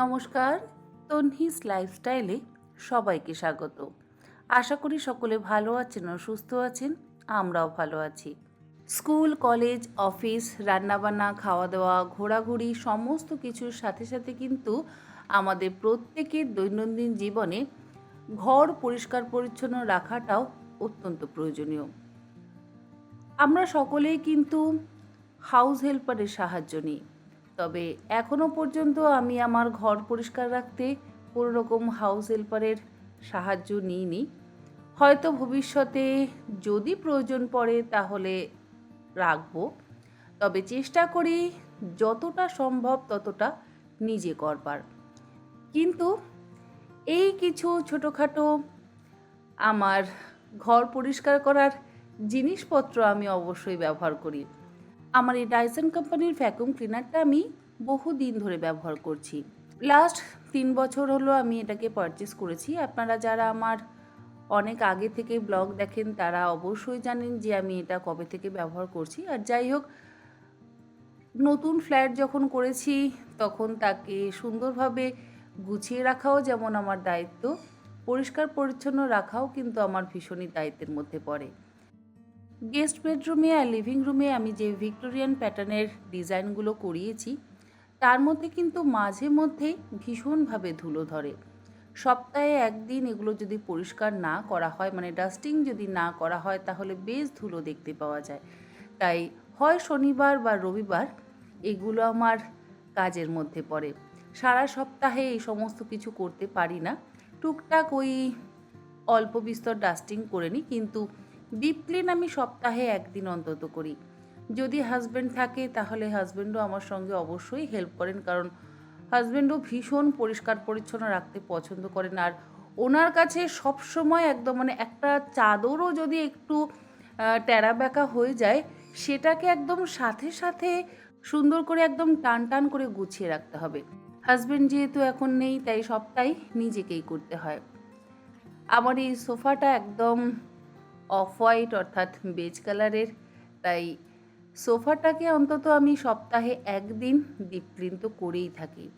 নমস্কার। তনহিস লাইফস্টাইলে সবাইকে স্বাগত। আশা করি সকলে ভালো আছেন ও সুস্থ আছেন, আমরাও ভালো আছি। স্কুল, কলেজ, অফিস, রান্নাবান্না খাওয়া দাওয়া ঘোরাঘুরি সমস্ত কিছুর সাথে সাথে কিন্তু আমাদের প্রত্যেকের দৈনন্দিন জীবনে ঘর পরিষ্কার পরিচ্ছন্ন রাখাটাও অত্যন্ত প্রয়োজনীয়। আমরা সকলেই কিন্তু হাউস হেল্পারের সাহায্য নিই। তবে এখনও পর্যন্ত আমি আমার ঘর পরিষ্কার রাখতে কোনো রকম হাউস হেল্পারের সাহায্য নিইনি। হয়তো ভবিষ্যতে যদি প্রয়োজন পড়ে তাহলে রাখব। তবে চেষ্টা করি যতটা সম্ভব ততটা নিজে করবার। কিন্তু এই কিছু ছোটোখাটো আমার ঘর পরিষ্কার করার জিনিসপত্র আমি অবশ্যই ব্যবহার করি। আমার এই ডাইসন কোম্পানির ভ্যাকুম ক্লিনারটা আমি বহু দিন ধরে ব্যবহার করছি। লাস্ট তিন বছর হলো আমি এটাকে পারচেস করেছি। আপনারা যারা আমার অনেক আগে থেকে ব্লগ দেখেন, তারা অবশ্যই জানেন যে আমি এটা কবে থেকে ব্যবহার করছি। আর যাই হোক, নতুন ফ্ল্যাট যখন করেছি, তখন তাকে সুন্দরভাবে গুছিয়ে রাখাও যেমন আমার দায়িত্ব পরিষ্কার পরিচ্ছন্ন রাখাও কিন্তু আমার ভীষণই দায়িত্বের মধ্যে পড়ে। গেস্ট বেডরুমে আর লিভিং রুমে আমি যে ভিক্টোরিয়ান প্যাটার্নের ডিজাইনগুলো করিয়েছি, তার মধ্যে কিন্তু মাঝে মধ্যেই ভীষণভাবে ধুলো ধরে। সপ্তাহে একদিন এগুলো যদি পরিষ্কার না করা হয় মানে ডাস্টিং যদি না করা হয়, তাহলে বেশ ধুলো দেখতে পাওয়া যায়। তাই হয় শনিবার বা রবিবার এগুলো আমার কাজের মধ্যে পড়ে। সারা সপ্তাহে এই সমস্ত কিছু করতে পারি না। টুকটাক ওই অল্প বিস্তর ডাস্টিং করে নিই, কিন্তু ডিপ ক্লিন আমি সপ্তাহে একদিন অন্তত করি। যদি হাজব্যান্ড থাকে, তাহলে হাজব্যান্ডও আমার সঙ্গে অবশ্যই হেল্প করেন, কারণ হাজব্যান্ডও ভীষণ পরিষ্কার পরিচ্ছন্ন রাখতে পছন্দ করেন। আর ওনার কাছে সবসময় একদম মানে একটা চাদরও যদি একটু টেরা ব্যাকা হয়ে যায়, সেটাকে একদম সাথে সাথে সুন্দর করে একদম টান টান করে গুছিয়ে রাখতে হবে। হাজব্যান্ড যেহেতু এখন নেই, তাই সবটাই নিজেকেই করতে হয়। আমার এই সোফাটা একদম অফ হোয়াইট অর্থাৎ বেজ কালারের। তাই সোফাটাকে অন্তত আমি সপ্তাহে একদিন ডিপ ক্লিন তো করেই থাকি।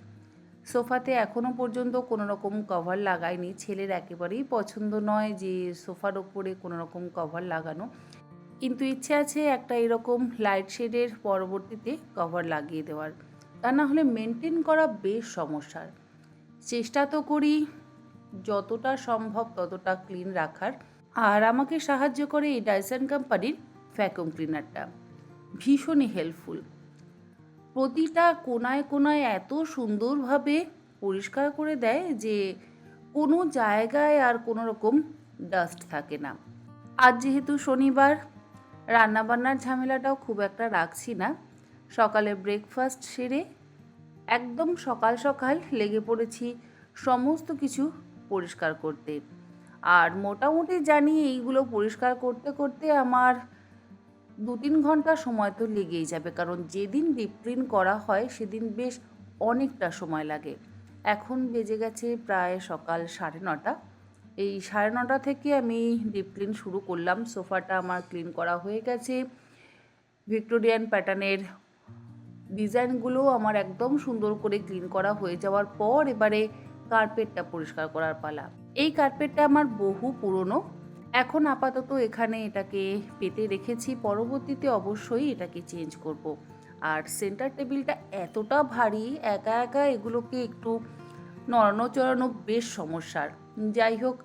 সোফাতে এখনও পর্যন্ত কোনো রকম কভার লাগাইনি। ছেলের একেবারেই পছন্দ নয় যে সোফার ওপরে কোনো রকম কভার লাগানো। কিন্তু ইচ্ছে আছে একটা এরকম লাইট শেডের পরবর্তীতে কভার লাগিয়ে দেওয়ার। তা না হলে মেনটেন করা বেশ সমস্যার। চেষ্টা তো করি যতটা সম্ভব ততটা ক্লিন রাখার। আর আমাকে সাহায্য করে এই ডাইসন কোম্পানির ভ্যাকুম ক্লিনারটা ভীষণই হেল্পফুল প্রতিটা কোনায় কোনায় এত সুন্দরভাবে পরিষ্কার করে দেয় যে কোনো জায়গায় আর কোনো রকম ডাস্ট থাকে না। আজ যেহেতু শনিবার, রান্নাবান্নার ঝামেলাটাও খুব একটা রাখছি না। সকালে ব্রেকফাস্ট সেরে একদম সকাল সকাল লেগে পড়েছি সমস্ত কিছু পরিষ্কার করতে। আর মোটামুটি জানি এইগুলো পরিষ্কার করতে করতে আমার দু তিন ঘণ্টা সময় তো লেগেই যাবে। কারণ যেদিন ডিপ ক্লিন করা হয়, সেদিন বেশ অনেকটা সময় লাগে। এখন বেজে গেছে প্রায় সকাল সাড়ে নটা। এই সাড়ে নটা থেকে আমি ডিপ ক্লিন শুরু করলাম। সোফাটা আমার ক্লিন করা হয়ে গেছে। ভিক্টোরিয়ান প্যাটার্নের ডিজাইনগুলো আমার একদম সুন্দর করে ক্লিন করা হয়ে যাওয়ার পর এবারে কার্পেটটা পরিষ্কার করার পালা। এই কার্পেটটা আমার বহু পুরনো। এখন আপাতত এখানে এটাকে পেতে রেখেছি। পরবর্তীতে অবশ্যই এটাকে চেঞ্জ করব। আর সেন্টার টেবিলটা এতটা ভারী, একা একা এগুলোকে একটু নড়ানো চড়ানো বেশ সমস্যার। যাই হোক,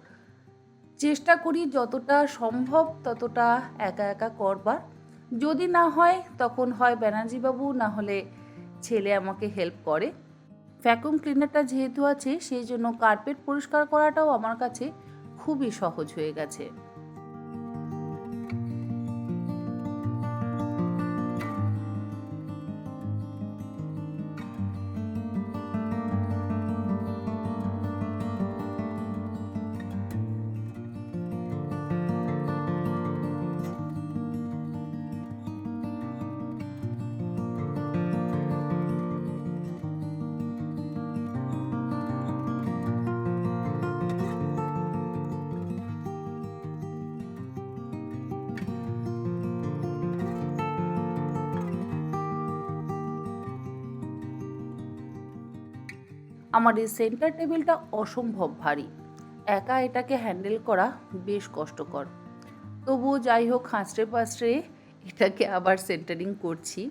চেষ্টা করি যতটা সম্ভব ততটা একা একা করবার। যদি না হয়, তখন হয় ব্যানার্জিবাবু, না হলে ছেলে আমাকে হেল্প করে। ভ্যাকুম ক্লিনারটা যেহেতু আছে, সেই জন্য কার্পেট পরিষ্কার করাটাও আমার কাছে খুবই সহজ হয়ে গেছে। আমার এই সেন্টার টেবিলটা অসম্ভব ভারী। একা এটাকে হ্যান্ডেল করা বেশ কষ্টকর। তবুও যাই হোক, হাঁচড়ে পাঁচড়ে এটাকে আবার সেন্টারিং করছি।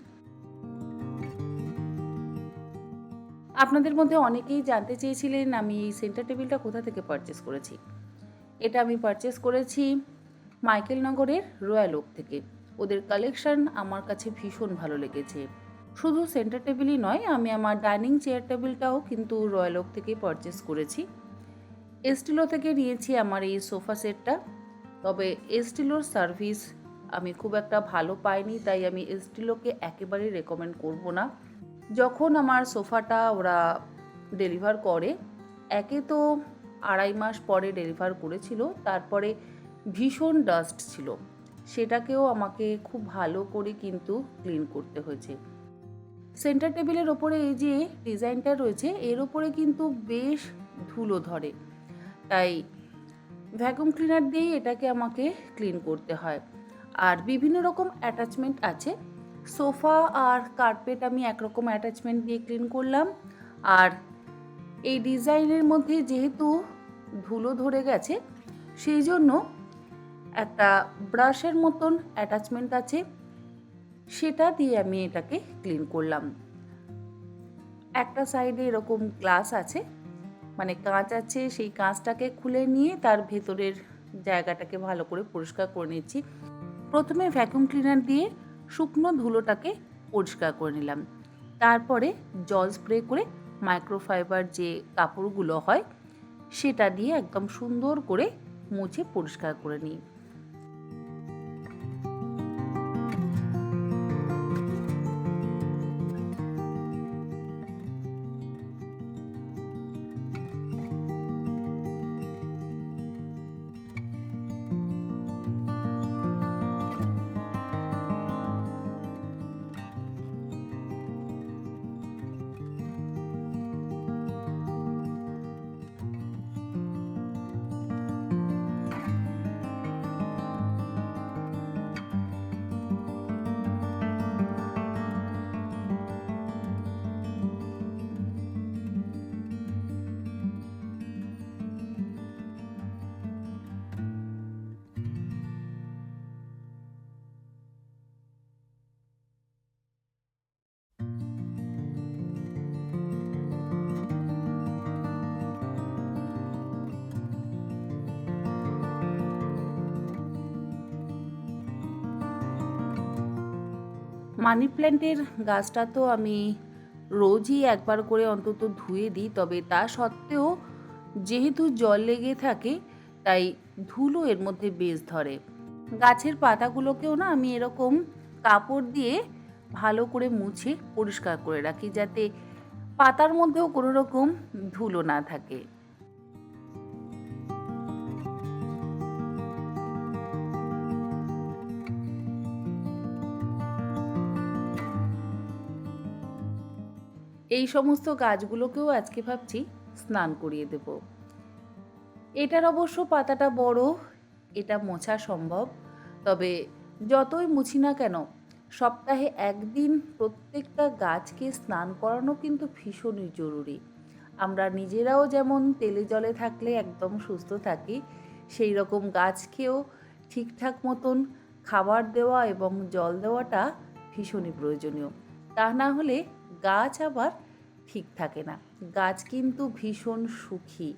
আপনাদের মধ্যে অনেকেই জানতে চেয়েছিলেন আমি এই সেন্টার টেবিলটা কোথা থেকে পারচেস করেছি। এটা আমি পারচেস করেছি মাইকেল নগরের রয়্যাল ওক থেকে। ওদের কালেকশন আমার কাছে ভীষণ ভালো লেগেছে। শুধু সেন্টার টেবিলই নয়, আমি আমার ডাইনিং চেয়ার টেবিলটাও কিন্তু রয়্যাল ওক থেকেই পারচেস করেছি। এস্টিলো থেকে নিয়েছি আমার এই সোফা সেটটা তবে এস্টিলোর সার্ভিস আমি খুব একটা ভালো পাইনি, তাই আমি এস্টিলোকে একেবারেই রেকমেন্ড করব না। যখন আমার সোফাটা ওরা ডেলিভার করে, একে তো আড়াই মাস পরে ডেলিভার করেছিল, তারপরে ভীষণ ডাস্ট ছিল। সেটাকেও আমাকে খুব ভালো করে কিন্তু ক্লিন করতে হয়েছে। সেন্টার টেবিলের ওপরে এই যে ডিজাইনটা রয়েছে, এর ওপরে কিন্তু বেশ ধুলো ধরে। তাই ভ্যাকুম ক্লিনার দিয়েই এটাকে আমাকে ক্লিন করতে হয়। আর বিভিন্ন রকম অ্যাটাচমেন্ট আছে। সোফা আর কার্পেট আমি একরকম অ্যাটাচমেন্ট দিয়ে ক্লিন করলাম। আর এই ডিজাইনের মধ্যে যেহেতু ধুলো ধরে গেছে, সেই জন্য একটা ব্রাশের মতন অ্যাটাচমেন্ট আছে। সেটা দিয়ে আমি এটাকে ক্লিন করলাম। একটা সাইডে এরকম গ্লাস আছে মানে কাঁচ আছে, সেই কাঁচটাকে খুলে নিয়ে তার ভেতরের জায়গাটাকে ভালো করে পরিষ্কার করে নিচ্ছি। প্রথমে ভ্যাকুম ক্লিনার দিয়ে শুকনো ধুলোটাকে পরিষ্কার করে নিলাম। তারপরে জল স্প্রে করে মাইক্রোফাইবার যে কাপড়গুলো হয়, সেটা দিয়ে একদম সুন্দর করে মুছে পরিষ্কার করে নিই। মানি প্ল্যান্টের গাছটা তো আমি রোজই একবার করে অন্তত ধুয়ে দিই, তবে তা সত্ত্বেও যেহেতু জল লেগে থাকে, তাই ধুলো এর মধ্যে বেশ ধরে। গাছের পাতাগুলোকেও না আমি এরকম কাপড় দিয়ে ভালো করে মুছে পরিষ্কার করে রাখি, যাতে পাতার মধ্যেও কোনো রকম ধুলো না থাকে। এই সমস্ত গাছগুলোকেও আজকে ভাবছি স্নান করিয়ে দেব। এটার অবশ্য পাতাটা বড়, এটা মোছা সম্ভব। তবে যতই মুছি না কেন, সপ্তাহে একদিন প্রত্যেকটা গাছকে স্নান করানো কিন্তু ভীষণই জরুরি। আমরা নিজেরাও যেমন তেলে জলে থাকলে একদম সুস্থ থাকি, সেই রকম গাছকেও ঠিকঠাক মতন খাবার দেওয়া এবং জল দেওয়াটা ভীষণই প্রয়োজনীয়। তা না হলে গাছ আবার ঠিক থাকে না। গাছ কিন্তু ভীষণ সুখী।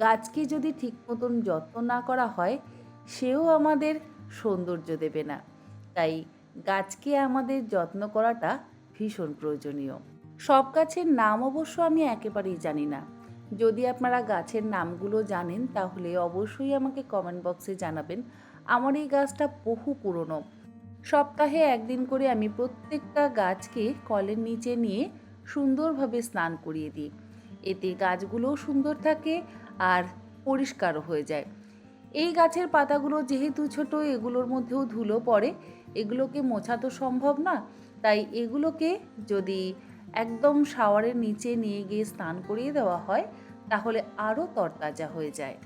গাছকে যদি ঠিক মতন যত্ন না করা হয়, সেও আমাদের সৌন্দর্য দেবে না। তাই গাছকে আমাদের যত্ন করাটা ভীষণ প্রয়োজনীয়। সব গাছের নাম অবশ্য আমি একেবারেই জানি না। যদি আপনারা গাছের নামগুলো জানেন, তাহলে অবশ্যই আমাকে কমেন্ট বক্সে জানাবেন। আমার এই গাছটা বহু পুরনো। সপ্তাহে একদিন করে আমি প্রত্যেকটা গাছকে কলের নিচে নিয়ে সুন্দরভাবে স্নান করিয়ে দিই। এতে গাছগুলোও সুন্দর থাকে আর পরিষ্কারও হয়ে যায়। এই গাছের পাতাগুলো যেহেতু ছোট, এগুলোর মধ্যেও ধুলো পড়ে। এগুলোকে মোছা তো সম্ভব না। তাই এগুলোকে যদি একদম শাওয়ারের নিচে নিয়ে গিয়ে স্নান করিয়ে দেওয়া হয়, তাহলে আরও তরতাজা হয়ে যায়।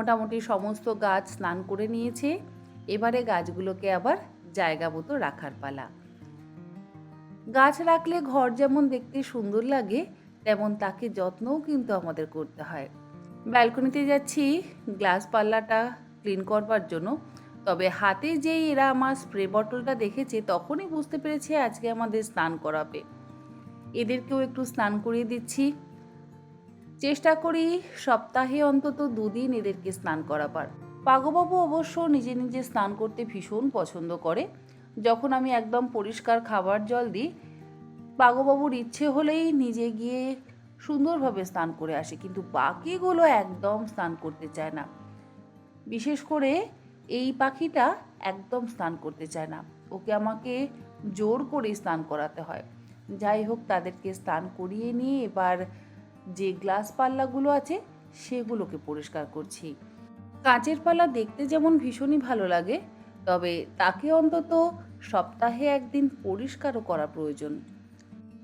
মোটামুটি সমস্ত গাছ স্নান করে নিয়েছে। এবারে গাছগুলোকে আবার জায়গা মতো রাখার পালা। গাছ রাখলে ঘর যেমন দেখতে সুন্দর লাগে, তেমন তাকে যত্নও কিন্তু আমাদের করতে হয়। ব্যালকনিতে যাচ্ছি, গ্লাস পাল্লাটা ক্লিন করবার জন্য। তবে হাতে যেই এরা আমার স্প্রে বটলটা দেখেছে, তখনই বুঝতে পেরেছে আজকে আমাদের স্নান করাবে। এদেরকেও একটু স্নান করিয়ে দিচ্ছি। চেষ্টা করি সপ্তাহে অন্তত দুদিন এদেরকে স্নান করাবার। পাগবাবু অবশ্য নিজে নিজে স্নান করতে ভীষণ পছন্দ করে। যখন আমি একদম পরিষ্কার খাবার জল দিই পাগবাবুর ইচ্ছে হলেই নিজে গিয়ে সুন্দরভাবে স্নান করে আসে, কিন্তু বাকিগুলো একদম স্নান করতে চায় না। বিশেষ করে এই পাখিটা একদম স্নান করতে চায় না। ওকে আমাকে জোর করে স্নান করাতে হয়। যাই হোক, তাদেরকে স্নান করিয়ে নিয়ে এবার যে গ্লাস পাল্লাগুলো আছে, সেগুলোকে পরিষ্কার করছি। কাঁচের পাল্লা দেখতে যেমন ভীষণই ভালো লাগে, তবে তাকে অন্তত সপ্তাহে একদিন পরিষ্কারও করা প্রয়োজন।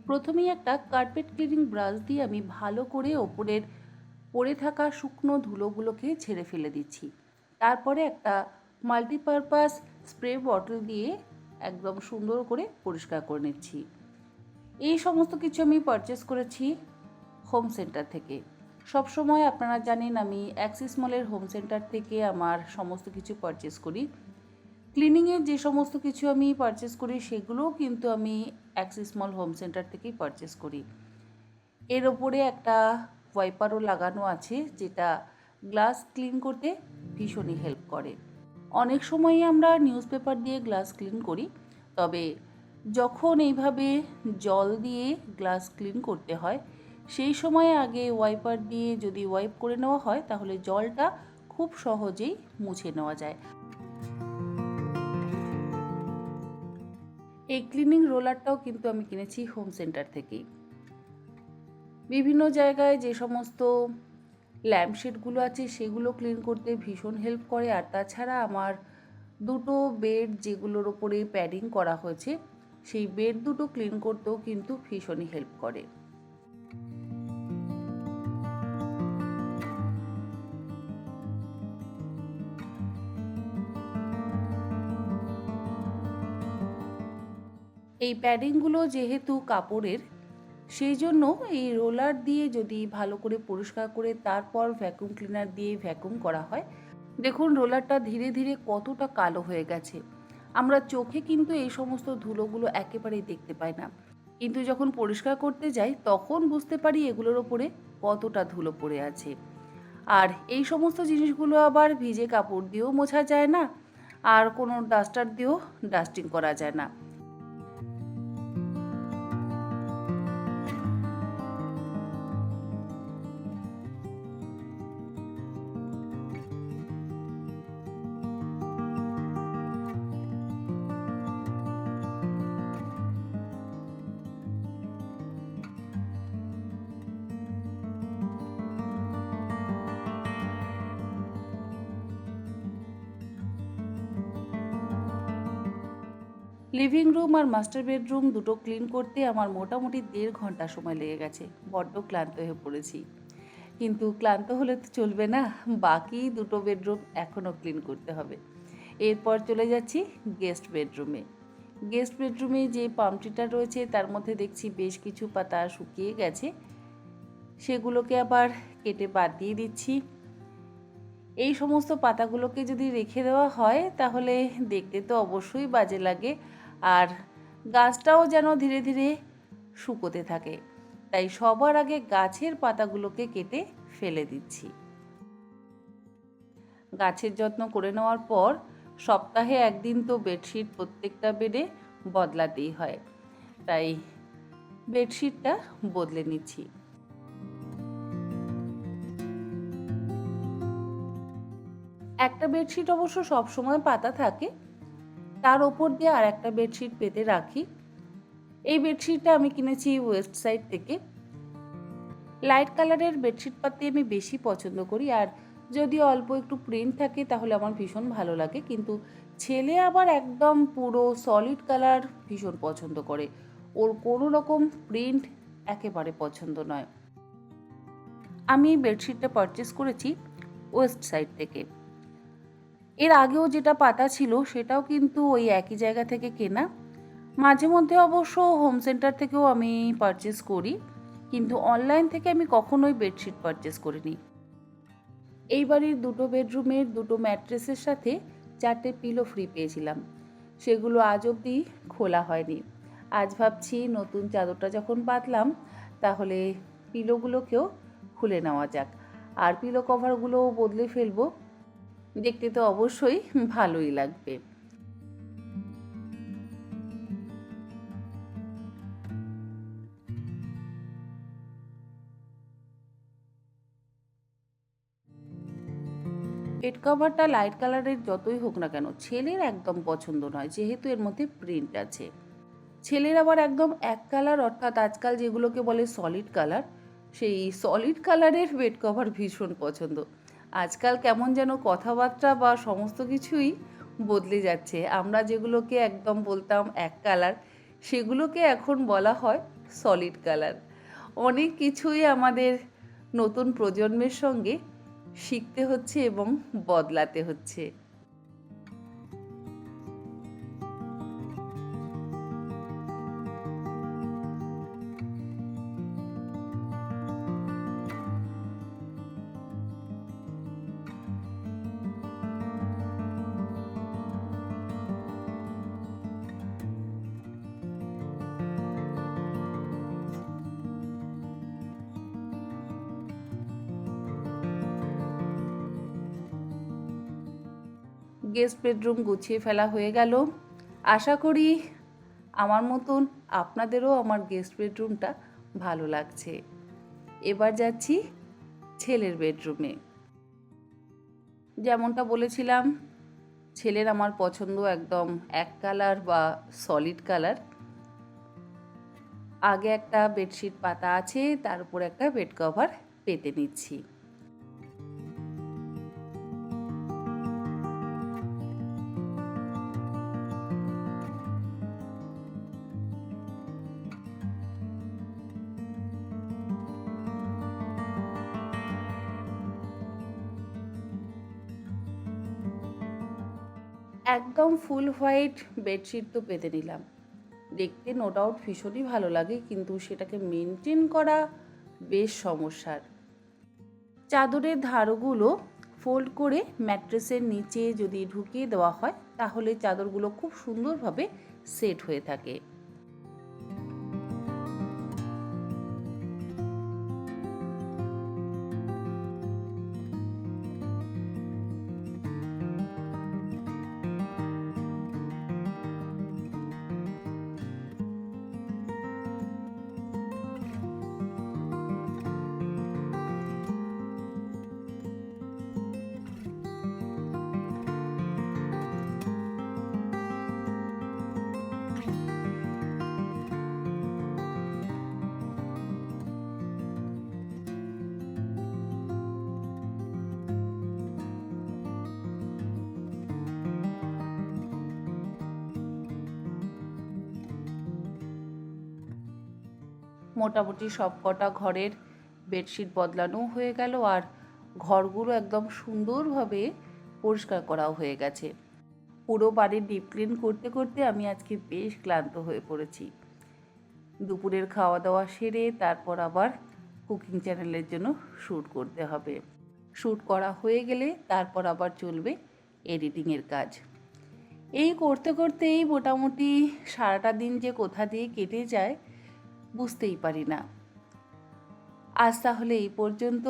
প্রথমেই একটা কার্পেট ক্লিনিং ব্রাশ দিয়ে আমি ভালো করে ওপরের পড়ে থাকা শুকনো ধুলোগুলোকে ছেড়ে ফেলে দিচ্ছি। তারপরে একটা মাল্টিপারপাস স্প্রে বটল দিয়ে একদম সুন্দর করে পরিষ্কার করে নিচ্ছি। এই সমস্ত কিছু আমি পারচেস করেছি। হোম সেন্টার থেকে। সব সময় আপনারা জানেন, আমি অ্যাক্সিস মলের হোম সেন্টার থেকে আমার সমস্ত কিছু পারচেস করি। ক্লিনিংয়ের যে সমস্ত কিছু আমি পারচেস করি, সেগুলোও কিন্তু আমি অ্যাক্সিস মল হোম সেন্টার থেকেই পারচেস করি। এর ওপরে একটা ওয়াইপারও লাগানো আছে, যেটা গ্লাস ক্লিন করতে ভীষণই হেল্প করে। অনেক সময়ই আমরা নিউজ পেপার দিয়ে গ্লাস ক্লিন করি, তবে যখন এইভাবে জল দিয়ে গ্লাস ক্লিন করতে হয় সেই সময় আগে ওয়াইপার দিয়ে যদি ওয়াইপ করে নেওয়া হয়, তাহলে জলটা খুব সহজেই মুছে নেওয়া যায়। এই ক্লিনিং রোলারটাও কিন্তু আমি কিনেছি হোম সেন্টার থেকেই। বিভিন্ন জায়গায় যে সমস্ত ল্যাম্পশেডগুলো আছে, সেগুলো ক্লিন করতে ভীষণ হেল্প করে। আর তাছাড়া আমার দুটো বেড যেগুলোর ওপরে প্যাডিং করা হয়েছে, সেই বেড দুটো ক্লিন করতেও কিন্তু ভীষণই হেল্প করে। এই প্যাডিংগুলো যেহেতু কাপড়ের সেই জন্য এই রোলার দিয়ে যদি ভালো করে পরিষ্কার করে তারপর ভ্যাকুম ক্লিনার দিয়ে ভ্যাকুম করা হয়, দেখুন রোলারটা ধীরে ধীরে কতটা কালো হয়ে গেছে। আমরা চোখে কিন্তু এই সমস্ত ধুলোগুলো একেবারেই দেখতে পাই না। কিন্তু যখন পরিষ্কার করতে যাই, তখন বুঝতে পারি এগুলোর ওপরে কতটা ধুলো পড়ে আছে। আর এই সমস্ত জিনিসগুলো আবার ভিজে কাপড় দিয়েও মোছা যায় না, আর কোনো ডাস্টার দিয়েও ডাস্টিং করা যায় না। লিভিং রুম আর মাস্টার বেডরুম দুটো ক্লিন করতে আমার মোটামুটি দেড় ঘণ্টা সময় লেগে গেছে। বড্ড ক্লান্ত হয়ে পড়েছি। কিন্তু ক্লান্ত হলে তো চলবে না, বাকি দুটো বেডরুম এখনও ক্লিন করতে হবে। এরপর চলে যাচ্ছি গেস্ট বেডরুমে। গেস্ট বেডরুমে যে পামটিটা রয়েছে তার মধ্যে দেখছি বেশ কিছু পাতা শুকিয়ে গেছে। সেগুলোকে আবার কেটে বাদ দিয়ে দিচ্ছি। এই সমস্ত পাতাগুলোকে যদি রেখে দেওয়া হয় তাহলে দেখতে তো অবশ্যই বাজে লাগে। আর গাছটাও যেন ধীরে ধীরে শুকোতে থাকে। তাই সবার আগে গাছের পাতাগুলোকে কেটে ফেলে দিচ্ছি। গাছের যত্ন করে নেওয়ার পর সপ্তাহে একদিন তো বেডশিট প্রত্যেকটা বেডে বদলাতেই হয়। তাই বেডশিটটা বদলে নিচ্ছি। একটা বেডশিট অবশ্য সবসময় পাতা থাকে তার ওপর দিয়ে আর একটা বেডশিট পেতে রাখি। এই বেডশিটটা আমি কিনেছি ওয়েস্ট সাইড থেকে। লাইট কালারের বেডশিট পাততে আমি বেশি পছন্দ করি আর যদি অল্প একটু প্রিন্ট থাকে তাহলে আমার ভীষণ ভালো লাগে। কিন্তু ছেলে আবার একদম পুরো সলিড কালার ভীষণ পছন্দ করে। ওর কোনো রকম প্রিন্ট একেবারে পছন্দ নয়। আমি এই বেডশিটটা পারচেস করেছি ওয়েস্ট সাইড থেকে। এর আগেও যেটা পাতা ছিল সেটাও কিন্তু ওই একই জায়গা থেকে কেনা। মাঝে মধ্যে অবশ্য হোম সেন্টার থেকেও আমি পারচেস করি, কিন্তু অনলাইন থেকে আমি কখনোই বেডশিট পারচেস করিনি। এই বাড়ির দুটো বেডরুমের দুটো ম্যাট্রেসের সাথে চারটে পিলো ফ্রি পেয়েছিলাম। সেগুলো আজ অবধি খোলা হয়নি। আজ ভাবছি নতুন চাদরটা যখন পাতলাম তাহলে পিলোগুলোকেও খুলে নেওয়া যাক। আর পিলো কভারগুলোও বদলে ফেলব। দেখতে তো অবশ্যই ভালোই লাগবে। বেড কভারটা লাইট কালারের যতই হোক না কেন, ছেলের একদম পছন্দ নয়, যেহেতু এর মধ্যে প্রিন্ট আছে। ছেলের আবার একদম এক কালার অর্থাৎ আজকাল যেগুলোকে বলে সলিড কালার সেই সলিড কালারের বেড কভার ভীষণ পছন্দ। আজকাল কেমন যেন কথাবার্তা বা সমস্ত কিছুই বদলে যাচ্ছে। আমরা যেগুলোকে একদম বলতাম এক কালার, সেগুলোকে এখন বলা হয় সলিড কালার অনেক কিছুই আমাদের নতুন প্রজন্মের সঙ্গে শিখতে হচ্ছে এবং বদলাতে হচ্ছে। গেস্ট বেডরুম গুছিয়ে ফেলা হয়ে গেল। আশা করি আমার মতন আপনাদেরও আমার গেস্ট বেডরুমটা ভালো লাগছে। এবার যাচ্ছি ছেলের বেডরুমে। যেমনটা বলেছিলাম, ছেলের আমার পছন্দ একদম এক কালার বা সলিড কালার। আগে একটা বেডশিট পাতা আছে, তার উপর একটা বেড কভার পেতে নিচ্ছি। ফুল হোয়াইট বেডশিট তো পেতে নিলাম। দেখতে নো ডাউট ভীষণই ভালো লাগে, কিন্তু সেটাকে মেনটেন করা বেশ সমস্যার। চাদরের ধারগুলো ফোল্ড করে ম্যাট্রেসের নিচে যদি ঢুকিয়ে দেওয়া হয়, তাহলে চাদরগুলো খুব সুন্দরভাবে সেট হয়ে থাকে। মোটামুটি সব কটা ঘরের বেডশিট বদলানো হয়ে গেল আর ঘরগুলো একদম সুন্দরভাবে পরিষ্কার করাও হয়ে গেছে। পুরো বাড়ির ডিপ ক্লিন করতে করতে আমি আজকে বেশ ক্লান্ত হয়ে পড়েছি। দুপুরের খাওয়া দাওয়া সেরে তারপর আবার কুকিং চ্যানেলের জন্য শ্যুট করতে হবে। শ্যুট করা হয়ে গেলে তারপর আবার চলবে এডিটিংয়ের কাজ। এই করতে করতেই মোটামুটি সারাটা দিন যে কোথা দিয়ে কেটে যায় বুঝতেই পারি না। আজ তাহলে এই পর্যন্ত।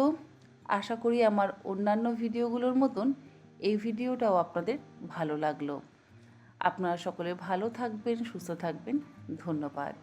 আশা করি আমার অন্যান্য ভিডিওগুলোর মতন এই ভিডিওটাও আপনাদের ভালো লাগল। আপনারা সকলে ভালো থাকবেন, সুস্থ থাকবেন। ধন্যবাদ।